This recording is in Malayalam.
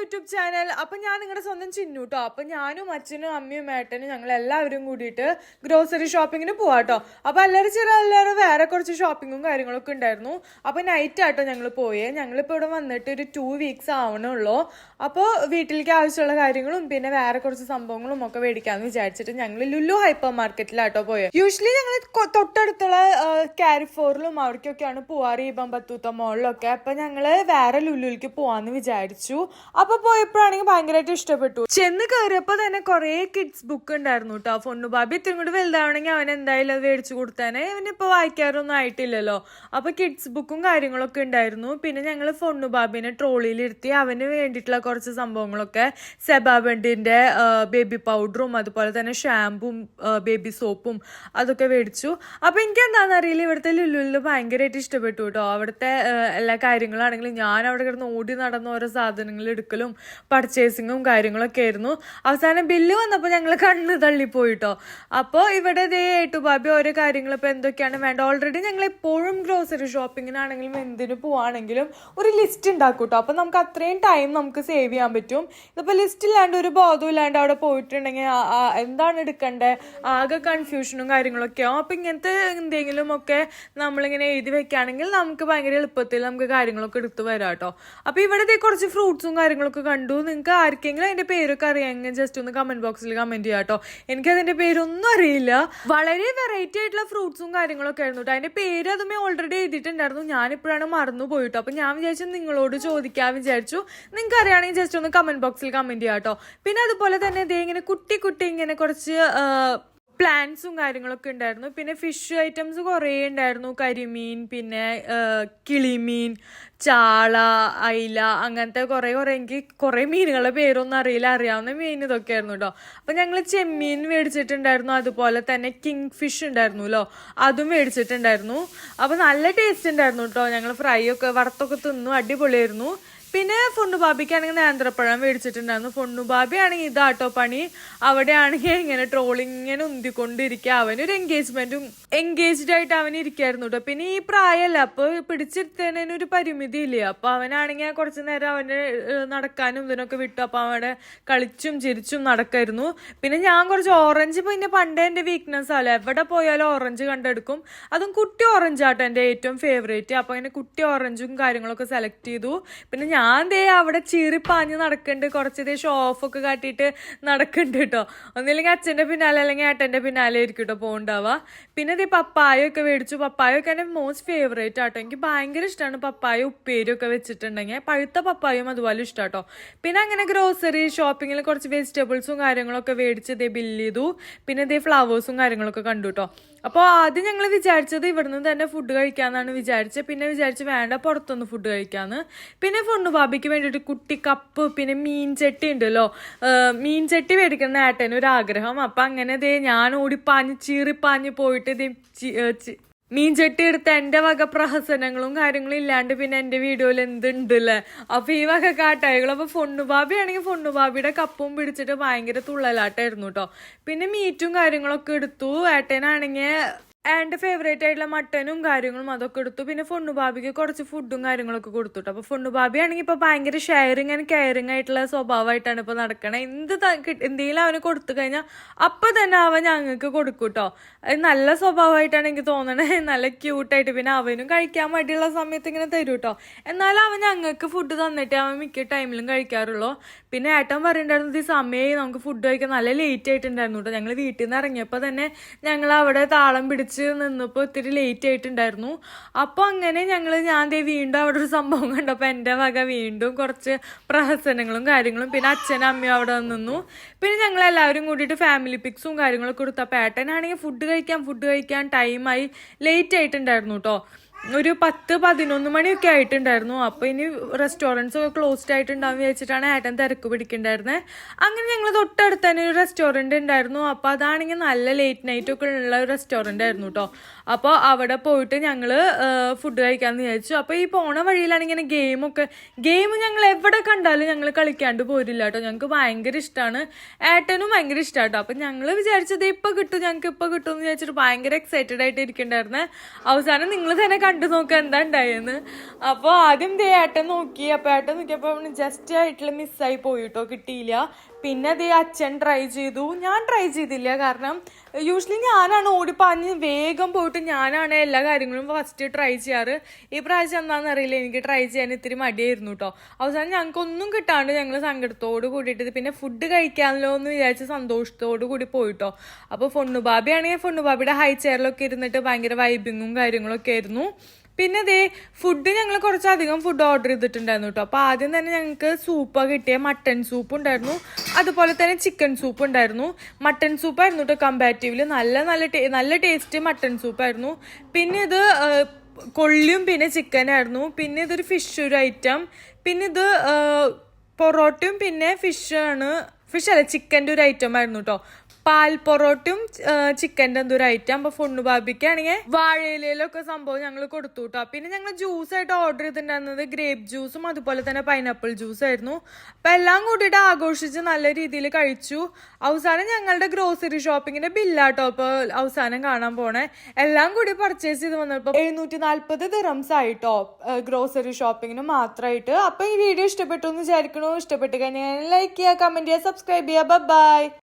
YouTube channel. അപ്പൊ ഞാൻ നിങ്ങളുടെ സ്വന്തം ചിന്നു കേട്ടോ അപ്പൊ ഞാനും അച്ഛനും അമ്മയും ഏട്ടനും ഞങ്ങൾ എല്ലാവരും കൂടിയിട്ട് ഗ്രോസറി ഷോപ്പിങ്ങിന് പോവാട്ടോ അപ്പൊ എല്ലാവരും ചില എല്ലാവരും വേറെ കുറച്ച് ഷോപ്പിങ്ങും കാര്യങ്ങളൊക്കെ ഉണ്ടായിരുന്നു. അപ്പൊ നൈറ്റ് ആട്ടോ ഞങ്ങൾ പോയേ. ഞങ്ങളിപ്പോൾ ഇവിടെ വന്നിട്ട് ഒരു ടു വീക്സ് ആവണുള്ളൂ. അപ്പോൾ വീട്ടിലേക്ക് ആവശ്യമുള്ള കാര്യങ്ങളും പിന്നെ വേറെ കുറച്ച് സംഭവങ്ങളും ഒക്കെ മേടിക്കാന്ന് വിചാരിച്ചിട്ട് ഞങ്ങൾ ലുലു ഹൈപ്പർ മാർക്കറ്റിലാട്ടോ പോയത് യൂഷ്വലി ഞങ്ങൾ തൊട്ടടുത്തുള്ള കാരിഫോറിലും അവിടേക്കൊക്കെയാണ് പോവാറ് ഈ ബമ്പത്തൂത്ത മോളിലൊക്കെ അപ്പൊ ഞങ്ങൾ വേറെ ലുലുവിലേക്ക് പോവാന്ന് വിചാരിച്ചു. അപ്പൊ പോയപ്പോഴാണെങ്കിൽ ഭയങ്കരമായിട്ട് ഇഷ്ടപ്പെട്ടു. ചെന്ന് കയറിയപ്പോ തന്നെ കുറെ കിഡ്സ് ബുക്ക് ഉണ്ടായിരുന്നു കേട്ടോ ഫൊണ്ണു ബാബി ഇത്രയും കൂടി വലുതാവണമെങ്കിൽ അവൻ എന്തായാലും അത് മേടിച്ചു കൊടുത്തേനെ. ഇവനിപ്പോ വായിക്കാറൊന്നും ആയിട്ടില്ലല്ലോ. അപ്പൊ കിഡ്സ് ബുക്കും കാര്യങ്ങളൊക്കെ ഉണ്ടായിരുന്നു. പിന്നെ ഞങ്ങൾ ഫൊണ്ണു ബാബിനെ ട്രോളിയിലിരുത്തി അവന് വേണ്ടിയിട്ടുള്ള കുറച്ച് സംഭവങ്ങളൊക്കെ സെബാബണ്ടിന്റെ ബേബി പൗഡറും അതുപോലെ തന്നെ ഷാമ്പും ബേബി സോപ്പും അതൊക്കെ മേടിച്ചു. അപ്പൊ എനിക്ക് എന്താണെന്ന് അറിയില്ല. ഇവിടുത്തെ ലുലുവിൽ ഭയങ്കരമായിട്ട് ഇഷ്ടപ്പെട്ടു കേട്ടോ അവിടുത്തെ എല്ലാ കാര്യങ്ങളാണെങ്കിലും ഞാൻ അവിടെ കിടന്ന് ഓടി നടന്ന ഓരോ സാധനങ്ങൾ എടുക്കലും പർച്ചേസിങ്ങും കാര്യങ്ങളൊക്കെ ആയിരുന്നു. അവസാനം ബില്ല് വന്നപ്പോൾ ഞങ്ങൾ കണ്ണ് തള്ളിപ്പോയിട്ടോ. അപ്പോൾ ഇവിടെ ദേ ഏട്ടു ബാബി ഓരോ കാര്യങ്ങൾ ഇപ്പോൾ എന്തൊക്കെയാണ് വേണ്ട ഓൾറെഡി ഞങ്ങൾ എപ്പോഴും ഗ്രോസറി ഷോപ്പിങ്ങിനാണെങ്കിലും എന്തിനു പോവാണെങ്കിലും ഒരു ലിസ്റ്റ് ഉണ്ടാക്കും കേട്ടോ അപ്പോൾ നമുക്ക് അത്രയും ടൈം നമുക്ക് സേവ് ചെയ്യാൻ പറ്റും. ഇതിപ്പോൾ ലിസ്റ്റ് ഇല്ലാണ്ട് ഒരു ബോധവും ഇല്ലാണ്ട് അവിടെ പോയിട്ടുണ്ടെങ്കിൽ എന്താണ് എടുക്കേണ്ടത് ആകെ കൺഫ്യൂഷനും കാര്യങ്ങളൊക്കെ ആവും. അപ്പം ഇങ്ങനത്തെ എന്തെങ്കിലും ഒക്കെ നമ്മളിങ്ങനെ എഴുതി വെക്കുകയാണെങ്കിൽ നമുക്ക് ഭയങ്കര എളുപ്പത്തിൽ നമുക്ക് കാര്യങ്ങളൊക്കെ എടുത്തു വരാം കേട്ടോ അപ്പോൾ ഇവിടെ കുറച്ച് ഫ്രൂട്ട്സും കാര്യങ്ങളൊക്കെ കണ്ടു. നിങ്ങൾക്ക് ആർക്കെങ്കിലും അതിന്റെ പേരൊക്കെ അറിയാമെങ്കിൽ ജസ്റ്റ് ഒന്ന് കമന്റ് ബോക്സിൽ കമന്റ് ചെയ്യാം കേട്ടോ എനിക്ക് അതിന്റെ പേരൊന്നും അറിയില്ല. വളരെ വെറൈറ്റി ആയിട്ടുള്ള ഫ്രൂട്ട്സും കാര്യങ്ങളൊക്കെ ആയിരുന്നു കേട്ടോ അതിന്റെ പേര് അതുമേ ഓൾറെഡി എഴുതിയിട്ടുണ്ടായിരുന്നു. ഞാനിപ്പോഴാണ് മറന്നു പോയിട്ടോ. അപ്പം ഞാൻ വിചാരിച്ചു നിങ്ങളോട് ചോദിക്കാൻ വിചാരിച്ചു. നിങ്ങൾക്ക് അറിയാണെങ്കിൽ ജസ്റ്റ് ഒന്ന് കമന്റ് ബോക്സിൽ കമന്റ് ചെയ്യാം കേട്ടോ പിന്നെ അതുപോലെ തന്നെ ഇതേ ഇങ്ങനെ കുട്ടി കുട്ടി ഇങ്ങനെ കുറച്ച് പ്ലാന്റ്സും കാര്യങ്ങളൊക്കെ ഉണ്ടായിരുന്നു. പിന്നെ ഫിഷ് ഐറ്റംസ് കുറേ ഉണ്ടായിരുന്നു. കരിമീൻ പിന്നെ കിളിമീൻ ചാള അയില അങ്ങനത്തെ കുറേ കുറേ. എനിക്ക് കുറേ മീനുകളുടെ പേരൊന്നും അറിയില്ല. അറിയാവുന്ന മീൻ ഇതൊക്കെ ആയിരുന്നു കേട്ടോ അപ്പം ഞങ്ങൾ ചെമ്മീൻ മേടിച്ചിട്ടുണ്ടായിരുന്നു. അതുപോലെ തന്നെ കിങ് ഫിഷ് ഉണ്ടായിരുന്നു ഉണ്ടായിരുന്നല്ലോ. അതും മേടിച്ചിട്ടുണ്ടായിരുന്നു. അപ്പം നല്ല ടേസ്റ്റ് ഉണ്ടായിരുന്നു കേട്ടോ ഞങ്ങൾ ഫ്രൈ ഒക്കെ വറുത്തൊക്കെ തിന്നു. അടിപൊളിയായിരുന്നു. പിന്നെ ഫുണ്ണുബാബിക്ക് ബാബിക്കാണെങ്കിൽ നേന്ത്രപ്പഴം മേടിച്ചിട്ടുണ്ടായിരുന്നു. ഫുണ്ണുബാബി ആണെങ്കിൽ ഇതാട്ടോ പണി. അവിടെ ആണെങ്കിൽ ഇങ്ങനെ ട്രോളിങ് ഇങ്ങനെ ഉന്തിക്കൊണ്ടിരിക്കുക. അവനൊരു എൻഗേജ്മെന്റും എൻഗേജ്ഡ് ആയിട്ട് അവൻ ഇരിക്കായിരുന്നു കേട്ടോ പിന്നെ ഈ പ്രായമല്ല അപ്പൊ പിടിച്ചിരുത്തതിന് ഒരു പരിമിതി ഇല്ല അപ്പൊ അവനാണെങ്കിൽ കുറച്ചു നേരം അവന് നടക്കാനും ഇതിനൊക്കെ വിട്ടു. അപ്പൊ അവിടെ കളിച്ചും ചിരിച്ചും നടക്കായിരുന്നു. പിന്നെ ഞാൻ കുറച്ച് ഓറഞ്ച് പിന്നെ പണ്ടേ എന്റെ വീക്ക്നെസ് ആവില്ല എവിടെ പോയാലും ഓറഞ്ച് കണ്ടെടുക്കും. അതും കുട്ടി ഓറഞ്ച് ആട്ടോ എന്റെ ഏറ്റവും ഫേവറേറ്റ് അപ്പൊ അങ്ങനെ കുട്ടി ഓറഞ്ചും കാര്യങ്ങളൊക്കെ സെലക്ട് ചെയ്തു. പിന്നെ ഞാൻ ദേ അവിടെ ചീറിപ്പാഞ്ഞ് നടക്കുന്നുണ്ട് കുറച്ച് ദേ ഷോ ഓഫ് ഒക്കെ കാട്ടിയിട്ട് നടക്കുന്നുണ്ട് കേട്ടോ ഒന്നില്ലെങ്കിൽ അച്ഛന്റെ പിന്നാലെ അല്ലെങ്കിൽ ഏട്ടന്റെ പിന്നാലെ ആയിരിക്കും കേട്ടോ പോകണ്ടാവുക പിന്നെ ദേ പപ്പായ ഒക്കെ മേടിച്ചു. പപ്പായ ഒക്കെ എന്റെ മോസ്റ്റ് ഫേവറേറ്റ് ആട്ടോ. എനിക്ക് ഭയങ്കര ഇഷ്ടമാണ് പപ്പായ ഉപ്പേരി ഒക്കെ വെച്ചിട്ടുണ്ടെങ്കിൽ. പഴുത്ത പപ്പായും അതുപോലെ ഇഷ്ടാട്ടോ പിന്നെ അങ്ങനെ ഗ്രോസറി ഷോപ്പിങ്ങിൽ കുറച്ച് വെജിറ്റബിൾസും കാര്യങ്ങളൊക്കെ മേടിച്ച് ദേ ബില്ല് ചെയ്തു. പിന്നെ ദേ ഫ്ലവേഴ്സും കാര്യങ്ങളൊക്കെ കണ്ടു കേട്ടോ അപ്പോൾ ആദ്യം ഞങ്ങൾ വിചാരിച്ചത് ഇവിടുന്ന് തന്നെ ഫുഡ് കഴിക്കാന്നാണ് വിചാരിച്ചത്. പിന്നെ വിചാരിച്ച് വേണ്ട പുറത്തുനിന്ന് ഫുഡ് കഴിക്കാന്ന്. പിന്നെ ഫുണ്ണു ബാബിക്ക് വേണ്ടിയിട്ട് കുട്ടി കപ്പ് പിന്നെ മീൻ ചട്ടി ഉണ്ടല്ലോ. മീൻ ചട്ടി മേടിക്കുന്ന ഏട്ടനൊരാഗ്രഹം അപ്പം അങ്ങനെ ദേ ഞാൻ ഓടിപ്പാഞ്ഞ് ചീറിപ്പാഞ്ഞ് പോയിട്ട് ദേ ചി- ഏഹ് ചി- മീൻ ചട്ടി എടുത്ത് എന്റെ വക പ്രഹസനങ്ങളും കാര്യങ്ങളും ഇല്ലാണ്ട് പിന്നെ എന്റെ വീഡിയോയിൽ എന്തുണ്ടല്ലേ? അപ്പൊ ഈ വക കാട്ടായികൾ അപ്പൊ ഫൊണ്ണുബാബി ആണെങ്കിൽ ഫൊണ്ണുബാബിയുടെ കപ്പും പിടിച്ചിട്ട് ഭയങ്കര തുള്ളലാട്ടായിരുന്നു കേട്ടോ പിന്നെ മീറ്റും കാര്യങ്ങളൊക്കെ എടുത്തു. ഏട്ടനാണെങ്കിൽ എന്റെ ഫേവറേറ്റ് ആയിട്ടുള്ള മട്ടനും കാര്യങ്ങളും അതൊക്കെ എടുത്തു. പിന്നെ ഫൊണ്ണുബാബിക്ക് കുറച്ച് ഫുഡും കാര്യങ്ങളൊക്കെ കൊടുത്തു അപ്പോൾ ഫൊണ്ണു ബാബി ആണെങ്കിൽ ഇപ്പൊ ഭയങ്കര ഷെയറിങ് ആൻഡ് കെയറിങ് ആയിട്ടുള്ള സ്വഭാവമായിട്ടാണ് ഇപ്പൊ നടക്കണത് എന്ത് എന്തെങ്കിലും അവന് കൊടുത്തു കഴിഞ്ഞാൽ അപ്പൊ തന്നെ അവൻ ഞങ്ങൾക്ക് കൊടുക്കും കേട്ടോ അത് നല്ല സ്വഭാവമായിട്ടാണ് എനിക്ക് തോന്നണേ. നല്ല ക്യൂട്ടായിട്ട് പിന്നെ അവനും കഴിക്കാൻ മടിയുള്ള സമയത്ത് ഇങ്ങനെ തരും കേട്ടോ എന്നാലും അവൻ ഞങ്ങൾക്ക് ഫുഡ് തന്നിട്ട് അവൻ മിക്ക ടൈമിലും കഴിക്കാറുള്ളൂ. പിന്നെ ഏട്ടൻ പറയണ്ടായിരുന്നത് ഈ സമയം നമുക്ക് ഫുഡ് കഴിക്കാൻ. നല്ല ലേറ്റ് ആയിട്ടുണ്ടായിരുന്നു കേട്ടോ ഞങ്ങൾ വീട്ടിൽ നിന്ന് ഇറങ്ങിയപ്പോൾ തന്നെ ഞങ്ങൾ അവിടെ താളം പിടിച്ച് നിന്നപ്പോൾ ഒത്തിരി ലേറ്റ് ആയിട്ടുണ്ടായിരുന്നു. അപ്പോൾ അങ്ങനെ ഞങ്ങൾ ഞാൻ ദേ വീണ്ടും അവിടെ ഒരു സംഭവം കണ്ടപ്പോൾ എന്റെ വക വീണ്ടും കുറച്ച് പ്രഹസനങ്ങളും കാര്യങ്ങളും പിന്നെ അച്ഛനും അമ്മയും അവിടെ നിന്നു. പിന്നെ ഞങ്ങൾ എല്ലാവരും കൂടിയിട്ട് ഫാമിലി പിക്സും കാര്യങ്ങളൊക്കെ കൊടുത്തു അപ്പോൾ ഏട്ടനാണെങ്കിൽ ഫുഡ് കഴിക്കാൻ ഫുഡ് കഴിക്കാൻ ടൈമായി ലേറ്റ് ആയിട്ടുണ്ടായിരുന്നു കേട്ടോ ഒരു പത്ത് പതിനൊന്ന് മണിയൊക്കെ ആയിട്ടുണ്ടായിരുന്നു. അപ്പോൾ ഇനി റെസ്റ്റോറന്റ്സ് ഒക്കെ ക്ലോസ്ഡ് ആയിട്ടുണ്ടാവും വിചാരിച്ചിട്ടാണ് ഏട്ടൻ തിരക്ക് പിടിക്കണ്ടായിരുന്നത് അങ്ങനെ ഞങ്ങൾ തൊട്ടടുത്ത് തന്നെ ഒരു റെസ്റ്റോറന്റ് ഉണ്ടായിരുന്നു. അപ്പോൾ അതാണെങ്കിൽ നല്ല ലേറ്റ് നൈറ്റ് ഒക്കെ ഉള്ള ഒരു റെസ്റ്റോറന്റ് ആയിരുന്നു കേട്ടോ അപ്പോൾ അവിടെ പോയിട്ട് ഞങ്ങൾ ഫുഡ് കഴിക്കാമെന്ന് വിചാരിച്ചു. അപ്പോൾ ഈ പോണ വഴിയിലാണ് ഇങ്ങനെ ഗെയിമൊക്കെ ഗെയിം ഞങ്ങൾ എവിടെ കണ്ടാലും ഞങ്ങൾ കളിക്കാണ്ട് പോരില്ല കേട്ടോ ഞങ്ങൾക്ക് ഭയങ്കര ഇഷ്ടമാണ് ഏട്ടനും ഭയങ്കര ഇഷ്ടമാണ് കേട്ടോ അപ്പം ഞങ്ങൾ വിചാരിച്ചത് ഇപ്പൊ കിട്ടും ഞങ്ങൾക്ക് ഇപ്പൊ കിട്ടും എന്ന് വിചാരിച്ചിട്ട് ഭയങ്കര എക്സൈറ്റഡ് ആയിട്ട് ഇരിക്കണ്ടായിരുന്നേ അവസാനം നിങ്ങൾ തന്നെ കണ്ടു നോക്കുക എന്താ ഉണ്ടായെന്ന്. അപ്പോൾ ആദ്യം ദേ ഏട്ടൻ നോക്കി. അപ്പോൾ ഏട്ടൻ നോക്കിയപ്പോൾ ജസ്റ്റ് ആയിട്ടുള്ള മിസ്സായി പോയിട്ടോ കിട്ടിയില്ല. പിന്നെ ദേ അച്ഛൻ ട്രൈ ചെയ്തു. ഞാൻ ട്രൈ ചെയ്തില്ല. കാരണം യൂഷ്വലി ഞാനാണ് ഓടിപ്പാഞ്ഞ് വേഗം പോയിട്ട് ഞാനാണ് എല്ലാ കാര്യങ്ങളും ഫസ്റ്റ് ട്രൈ ചെയ്യാറ്. ഈ പ്രാവശ്യം എന്താണെന്ന് അറിയില്ല. എനിക്ക് ട്രൈ ചെയ്യാൻ ഇത്തിരി മടിയായിരുന്നു കേട്ടോ അവസാനം ഞങ്ങൾക്കൊന്നും കിട്ടാണ്ട് ഞങ്ങൾ സങ്കടത്തോട് കൂടിയിട്ട് പിന്നെ ഫുഡ് കഴിക്കാമല്ലോ എന്ന് വിചാരിച്ച് സന്തോഷത്തോട് കൂടി പോയിട്ടോ അപ്പോൾ ഫൊണ്ണുബാബി ആണെങ്കിൽ ഫൊണ്ണുബാബിയുടെ ഹൈ ചെയറിലൊക്കെ ഇരുന്നിട്ട് ഭയങ്കര വൈബിങ്ങും കാര്യങ്ങളൊക്കെ ആയിരുന്നു. പിന്നെ ദേ ഫുഡ് ഞങ്ങൾ കുറച്ചധികം ഫുഡ് ഓർഡർ ചെയ്തിട്ടുണ്ടായിരുന്നു കേട്ടോ. അപ്പോൾ ആദ്യം തന്നെ ഞങ്ങൾക്ക് സൂപ്പ് കിട്ടിയ. മട്ടൺ സൂപ്പ് ഉണ്ടായിരുന്നു. അതുപോലെ തന്നെ ചിക്കൻ സൂപ്പ് ഉണ്ടായിരുന്നു. മട്ടൺ സൂപ്പായിരുന്നു കേട്ടോ കമ്പാരിറ്റീവ്ലി നല്ല നല്ല നല്ല ടേസ്റ്റ് മട്ടൺ സൂപ്പായിരുന്നു പിന്നെ ഇത് കൊള്ളിയും പിന്നെ ചിക്കനായിരുന്നു പിന്നെ ഇതൊരു ഫിഷ് ഒരു ഐറ്റം പിന്നെ ഇത് പൊറോട്ടയും പിന്നെ ഫിഷാണ് ഫിഷ് അല്ല ചിക്കന്റെ ഒരു ഐറ്റം ആയിരുന്നു കേട്ടോ. പാൽ പൊറോട്ടയും ചിക്കന്റെ എന്തോ ഒരു ഐറ്റം അപ്പൊ ഫുണ്ണു ബാബിക്കാണെങ്കിൽ വാഴയിലൊക്കെ സംഭവം ഞങ്ങൾ കൊടുത്തു കേട്ടോ പിന്നെ ഞങ്ങൾ ജ്യൂസ് ആയിട്ട് ഓർഡർ ചെയ്തിട്ടുണ്ടായിരുന്നത് ഗ്രേപ്പ് ജ്യൂസും അതുപോലെ തന്നെ പൈനാപ്പിൾ ജ്യൂസ് ആയിരുന്നു. അപ്പൊ എല്ലാം കൂട്ടിയിട്ട് ആഘോഷിച്ച് നല്ല രീതിയിൽ കഴിച്ചു. അവസാനം ഞങ്ങളുടെ ഗ്രോസറി ഷോപ്പിങ്ങിന്റെ ബില്ലാട്ടോ ഇപ്പൊ അവസാനം കാണാൻ പോണേ. എല്ലാം കൂടി പർച്ചേസ് ചെയ്ത് വന്നപ്പോൾ എഴുന്നൂറ്റി നാല്പത് ദിറംസ് ആയിട്ടോ ഗ്രോസറി ഷോപ്പിങ്ങിന് മാത്രമായിട്ട് അപ്പൊ ഈ വീഡിയോ ഇഷ്ടപ്പെട്ടു എന്ന് വിചാരിക്കണു. ഇഷ്ടപ്പെട്ട് കഴിഞ്ഞാൽ ലൈക്ക് ചെയ്യുക കമന്റ് ചെയ്യുക സബ്സ്ക്രൈബ് ചെയ്യുക. ബൈ